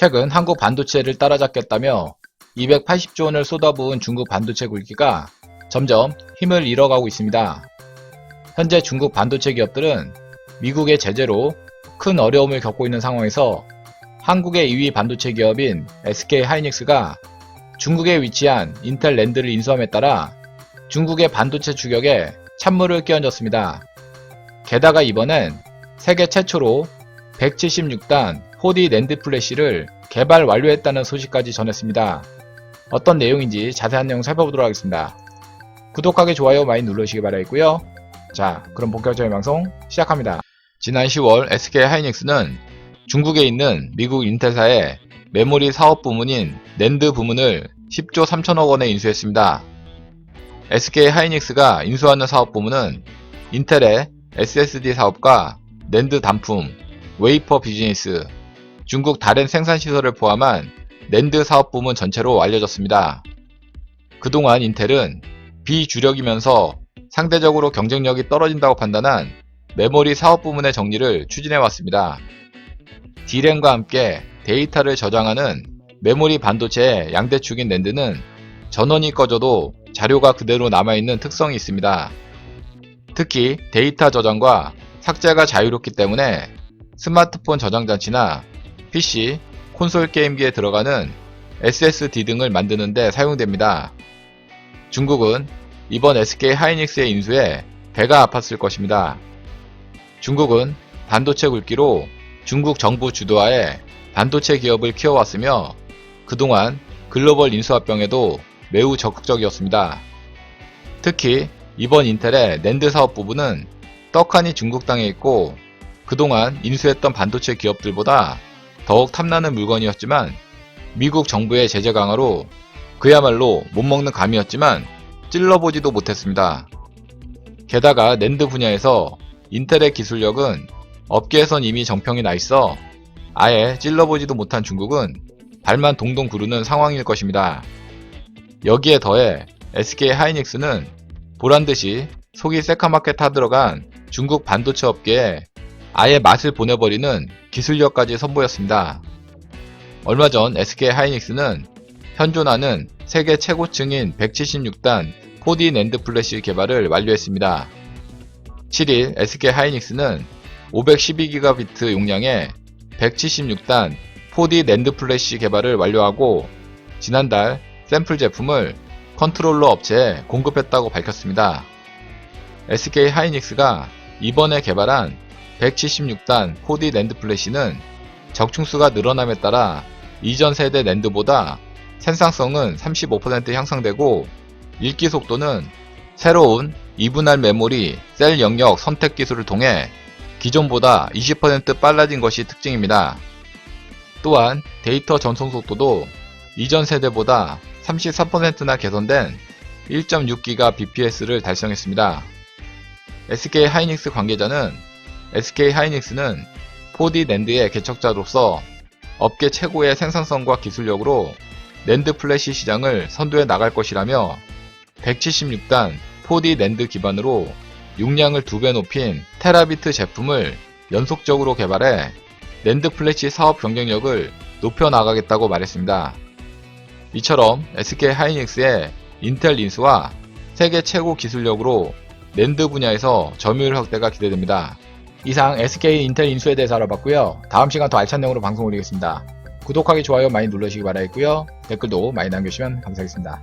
최근 한국 반도체를 따라잡겠다며 280조 원을 쏟아부은 중국 반도체 굴기가 점점 힘을 잃어가고 있습니다. 현재 중국 반도체 기업들은 미국의 제재로 큰 어려움을 겪고 있는 상황에서 한국의 2위 반도체 기업인 SK 하이닉스가 중국에 위치한 인텔 랜드를 인수함에 따라 중국의 반도체 추격에 찬물을 끼얹었습니다. 게다가 이번엔 세계 최초로 176단 4D 랜드 플래시를 개발 완료했다는 소식까지 전했습니다. 어떤 내용인지 자세한 내용 살펴보도록 하겠습니다. 구독하기, 좋아요 많이 눌러주시기 바라겠고요. 자, 그럼 본격적인 방송 시작합니다. 지난 10월 SK 하이닉스는 중국에 있는 미국 인텔사의 메모리 사업 부문인 낸드 부문을 10조 3천억 원에 인수했습니다. SK 하이닉스가 인수하는 사업 부문은 인텔의 SSD 사업과 낸드 단품, 웨이퍼 비즈니스, 중국 다른 생산 시설을 포함한 낸드 사업 부문 전체로 알려졌습니다. 그동안 인텔은 비주력이면서 상대적으로 경쟁력이 떨어진다고 판단한 메모리 사업 부문의 정리를 추진해 왔습니다. D램과 함께 데이터를 저장하는 메모리 반도체의 양대축인 낸드는 전원이 꺼져도 자료가 그대로 남아있는 특성이 있습니다. 특히 데이터 저장과 삭제가 자유롭기 때문에 스마트폰 저장 장치나 PC, 콘솔 게임기에 들어가는 SSD 등을 만드는데 사용됩니다. 중국은 이번 SK 하이닉스의 인수에 배가 아팠을 것입니다. 중국은 반도체 굵기로 중국 정부 주도하에 반도체 기업을 키워왔으며 그동안 글로벌 인수합병에도 매우 적극적이었습니다. 특히 이번 인텔의 낸드 사업 부분은 떡하니 중국 땅에 있고 그동안 인수했던 반도체 기업들보다 더욱 탐나는 물건이었지만 미국 정부의 제재 강화로 그야말로 못 먹는 감이었지만 찔러보지도 못했습니다. 게다가 낸드 분야에서 인텔의 기술력은 업계에선 이미 정평이 나 있어 아예 찔러보지도 못한 중국은 발만 동동 구르는 상황일 것입니다. 여기에 더해 SK 하이닉스는 보란듯이 속이 새카맣게 타들어간 중국 반도체 업계에 아예 맛을 보내버리는 기술력까지 선보였습니다. 얼마 전 SK 하이닉스는 현존하는 세계 최고층인 176단 4D 낸드 플래시 개발을 완료했습니다. 7일 SK 하이닉스는 512GB 용량의 176단 4D 낸드 플래시 개발을 완료하고 지난달 샘플 제품을 컨트롤러 업체에 공급했다고 밝혔습니다. SK 하이닉스가 이번에 개발한 176단 4D 낸드 플래시는 적충수가 늘어남에 따라 이전 세대 낸드보다 생산성은 35% 향상되고 읽기 속도는 새로운 2분할 메모리 셀 영역 선택 기술을 통해 기존보다 20% 빨라진 것이 특징입니다. 또한 데이터 전송 속도도 이전 세대보다 33%나 개선된 1.6GBps를 달성했습니다. SK 하이닉스 관계자는 SK 하이닉스는 4D 낸드의 개척자로서 업계 최고의 생산성과 기술력으로 낸드 플래시 시장을 선도해 나갈 것이라며 176단 4D 낸드 기반으로 용량을 두배 높인 테라비트 제품을 연속적으로 개발해 낸드 플래시 사업 경쟁력을 높여 나가겠다고 말했습니다. 이처럼 SK 하이닉스의 인텔 인수와 세계 최고 기술력으로 낸드 분야에서 점유율 확대가 기대됩니다. 이상 SK 인텔 인수에 대해서 알아봤고요. 다음 시간 더 알찬 내용으로 방송 올리겠습니다. 구독하기, 좋아요 많이 눌러주시기 바라겠고요. 댓글도 많이 남겨주시면 감사하겠습니다.